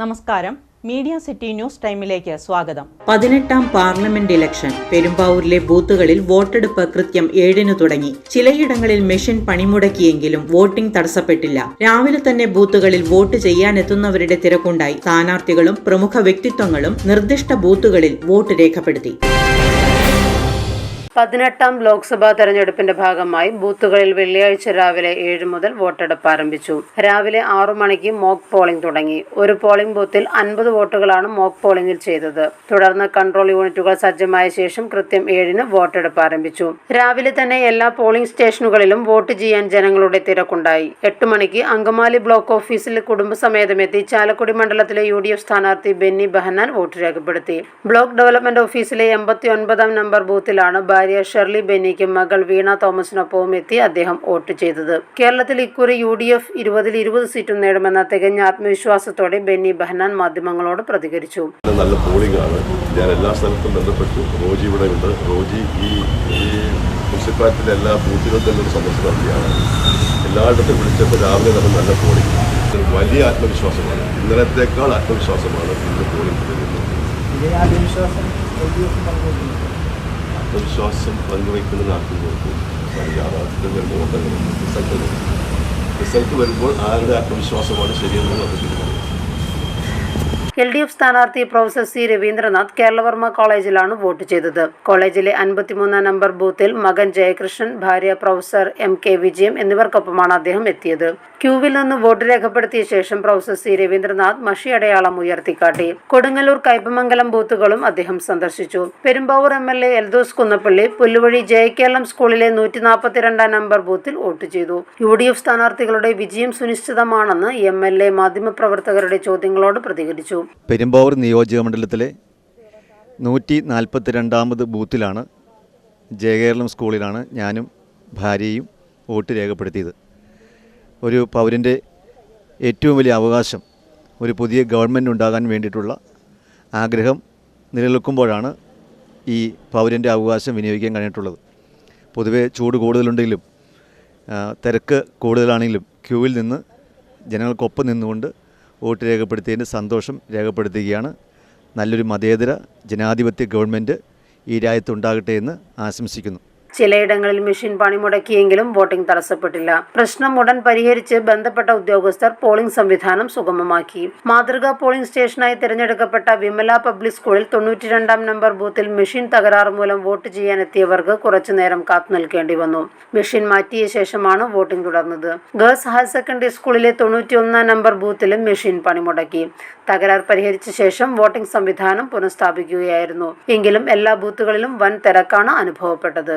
നമസ്കാരം. Media city news ടൈമിലേക്ക് സ്വാഗതം. പതിനെട്ടാം പാർലമെന്റ് ഇലക്ഷൻ. പെരുമ്പാവൂരിലെ ബൂത്തുകളിൽ വോട്ടെടുപ്പ് കൃത്യം ഏഴിന് തുടങ്ങി. ചിലയിടങ്ങളിൽ മെഷീൻ പണിമുടക്കിയെങ്കിലും വോട്ടിംഗ് തടസ്സപ്പെട്ടില്ല. രാവിലെ തന്നെ ബൂത്തുകളിൽ വോട്ട് ചെയ്യാനെത്തുന്നവരുടെ തിരക്കുണ്ടായി. സ്ഥാനാർത്ഥികളും പ്രമുഖ വ്യക്തിത്വങ്ങളും നിർദ്ദിഷ്ട ബൂത്തുകളിൽ വോട്ട് രേഖപ്പെടുത്തി. പതിനെട്ടാം ലോക്സഭാ തെരഞ്ഞെടുപ്പിന്റെ ഭാഗമായി ബൂത്തുകളിൽ വെള്ളിയാഴ്ച രാവിലെ ഏഴ് മുതൽ വോട്ടെടുപ്പ് ആരംഭിച്ചു. രാവിലെ ആറു മണിക്ക് മോക്ക് പോളിംഗ് തുടങ്ങി. ഒരു പോളിംഗ് ബൂത്തിൽ അൻപത് വോട്ടുകളാണ് മോക്ക് പോളിംഗിൽ ചെയ്തത്. തുടർന്ന് കൺട്രോൾ യൂണിറ്റുകൾ സജ്ജമായ ശേഷം കൃത്യം ഏഴിന് വോട്ടെടുപ്പ് ആരംഭിച്ചു. രാവിലെ തന്നെ എല്ലാ പോളിംഗ് സ്റ്റേഷനുകളിലും വോട്ട് ചെയ്യാൻ ജനങ്ങളുടെ തിരക്കുണ്ടായി. എട്ട് മണിക്ക് അങ്കമാലി ബ്ലോക്ക് ഓഫീസിൽ കുടുംബസമേതമെത്തി ചാലക്കുടി മണ്ഡലത്തിലെ യു ഡി എഫ് സ്ഥാനാർത്ഥി ബെന്നി ബെഹനാൻ വോട്ട് രേഖപ്പെടുത്തി. ബ്ലോക്ക് ഡെവലപ്മെന്റ് ഓഫീസിലെ എൺപത്തി ഒൻപതാം നമ്പർ ബൂത്തിലാണ് ഭാര്യ ഷെർലി ബെന്നിക്കും മകൾ വീണ തോമസിനൊപ്പവും എത്തി അദ്ദേഹം വോട്ട് ചെയ്തത്. കേരളത്തിൽ ഇക്കുറി യു ഡി എഫ് ഇരുപതിൽ ഇരുപത് സീറ്റും നേടുമെന്ന തികഞ്ഞ ആത്മവിശ്വാസത്തോടെ ബെന്നി ബഹനാൻ മാധ്യമങ്ങളോട് പ്രതികരിച്ചു. നല്ല പോളിംഗ് ആണ്. ഞാൻ എല്ലാ സ്ഥലത്തും ബന്ധപ്പെട്ടു. റോജി ഇവിടെ ഉണ്ട്. റോജി ഈ മുനിസിപ്പാലിറ്റിയിലെ എല്ലാ ബൂത്തുകളിൽ തന്നെ ഒരു സന്ദർശനം നടത്തിയാണ്. എല്ലായിടത്തും വിളിച്ചപ്പോൾ രാവിലെ തന്നെ നല്ല പോളിംഗ് വലിയ ആത്മവിശ്വാസമാണ്. ഇന്നലത്തേക്കാൾ ആത്മവിശ്വാസമാണ് ഇന്ന് പോളിംഗ് തുടരുന്നത് ആത്മവിശ്വാസം പങ്കുവയ്ക്കുന്നത് പങ്കുവയ്ക്കുന്ന കൊടുക്കും യാഥാർത്ഥ്യം വരുന്ന ഓട്ടങ്ങൾ റിസൾട്ട്. റിസൾട്ട് വരുമ്പോൾ ആരുടെ ആത്മവിശ്വാസമാണ് ശരിയെന്ന് നമുക്ക് എൽ ഡി എഫ് സ്ഥാനാർത്ഥി പ്രൊഫസർ സി രവീന്ദ്രനാഥ് കേരളവർമ്മ കോളേജിലാണ് വോട്ട് ചെയ്തത്. കോളേജിലെ അൻപത്തിമൂന്നാം നമ്പർ ബൂത്തിൽ മകൻ ജയകൃഷ്ണൻ ഭാര്യ പ്രൊഫസർ എം കെ വിജയം എന്നിവർക്കൊപ്പമാണ് അദ്ദേഹം എത്തിയത്. ക്യൂവിൽ നിന്ന് വോട്ട് രേഖപ്പെടുത്തിയ ശേഷം പ്രൊഫസർ സി രവീന്ദ്രനാഥ് മഷി അടയാളം ഉയർത്തിക്കാട്ടി. കൊടുങ്ങല്ലൂർ കൈപ്പമംഗലം ബൂത്തുകളും അദ്ദേഹം സന്ദർശിച്ചു. Perumbavoor M L A Eldhose Kunnappilly Pulluvazhi Jayakeralam സ്കൂളിലെ നൂറ്റി നാൽപ്പത്തിരണ്ടാം നമ്പർ ബൂത്തിൽ വോട്ട് ചെയ്തു. യു ഡി എഫ് സ്ഥാനാർത്ഥികളുടെ വിജയം സുനിശ്ചിതമാണെന്ന് എം എൽ എ മാധ്യമപ്രവർത്തകരുടെ ചോദ്യങ്ങളോട് പ്രതികരിച്ചു. പെരുമ്പാവൂർ നിയോജക മണ്ഡലത്തിലെ നൂറ്റി നാൽപ്പത്തി രണ്ടാമത് ബൂത്തിലാണ് ജയകേരളം സ്കൂളിലാണ് ഞാനും ഭാര്യയും വോട്ട് രേഖപ്പെടുത്തിയത്. ഒരു പൗരന്റെ ഏറ്റവും വലിയ അവകാശം ഒരു പുതിയ ഗവൺമെന്റ് ഉണ്ടാകാൻ വേണ്ടിയിട്ടുള്ള ആഗ്രഹം നിലനിൽക്കുമ്പോഴാണ് ഈ പൗരന്റെ അവകാശം വിനിയോഗിക്കാൻ കഴിഞ്ഞിട്ടുള്ളത്. പൊതുവേ ചൂട് കൂടുതലുണ്ടെങ്കിലും തിരക്ക് കൂടുതലാണെങ്കിലും ക്യൂവിൽ നിന്ന് ജനങ്ങൾക്കൊപ്പം നിന്നുകൊണ്ട് വോട്ട് രേഖപ്പെടുത്തിയതിന് സന്തോഷം രേഖപ്പെടുത്തുകയാണ്. നല്ലൊരു മതേതര ജനാധിപത്യ ഗവൺമെന്റ് ഈ രാജ്യത്തുണ്ടാകട്ടെ എന്ന് ആശംസിക്കുന്നു. ചിലയിടങ്ങളിൽ മെഷീൻ പണി മുടക്കിയെങ്കിലും വോട്ടിംഗ് തടസ്സപ്പെട്ടില്ല. പ്രശ്നം ഉടൻ പരിഹരിച്ച് ബന്ധപ്പെട്ട ഉദ്യോഗസ്ഥർ പോളിംഗ് സംവിധാനം സുഗമമാക്കി. മാതൃകാ പോളിംഗ് സ്റ്റേഷനായി തിരഞ്ഞെടുക്കപ്പെട്ട വിമല പബ്ലിക് സ്കൂളിൽ തൊണ്ണൂറ്റിരണ്ടാം നമ്പർ ബൂത്തിൽ മെഷീൻ തകരാറ് മൂലം വോട്ട് ചെയ്യാനെത്തിയവർക്ക് കുറച്ചുനേരം കാത്തു നിൽക്കേണ്ടി വന്നു. മെഷീൻ മാറ്റിയ ശേഷമാണ് വോട്ടിംഗ് തുടർന്നത്. ഗേൾസ് ഹയർ സെക്കൻഡറി സ്കൂളിലെ തൊണ്ണൂറ്റിയൊന്നാം നമ്പർ ബൂത്തിലും മെഷീൻ പണിമുടക്കി തകരാർ പരിഹരിച്ച ശേഷം വോട്ടിംഗ് സംവിധാനം പുനഃസ്ഥാപിക്കുകയായിരുന്നു. എങ്കിലും എല്ലാ ബൂത്തുകളിലും വൻ തിരക്കാണ് അനുഭവപ്പെട്ടത്.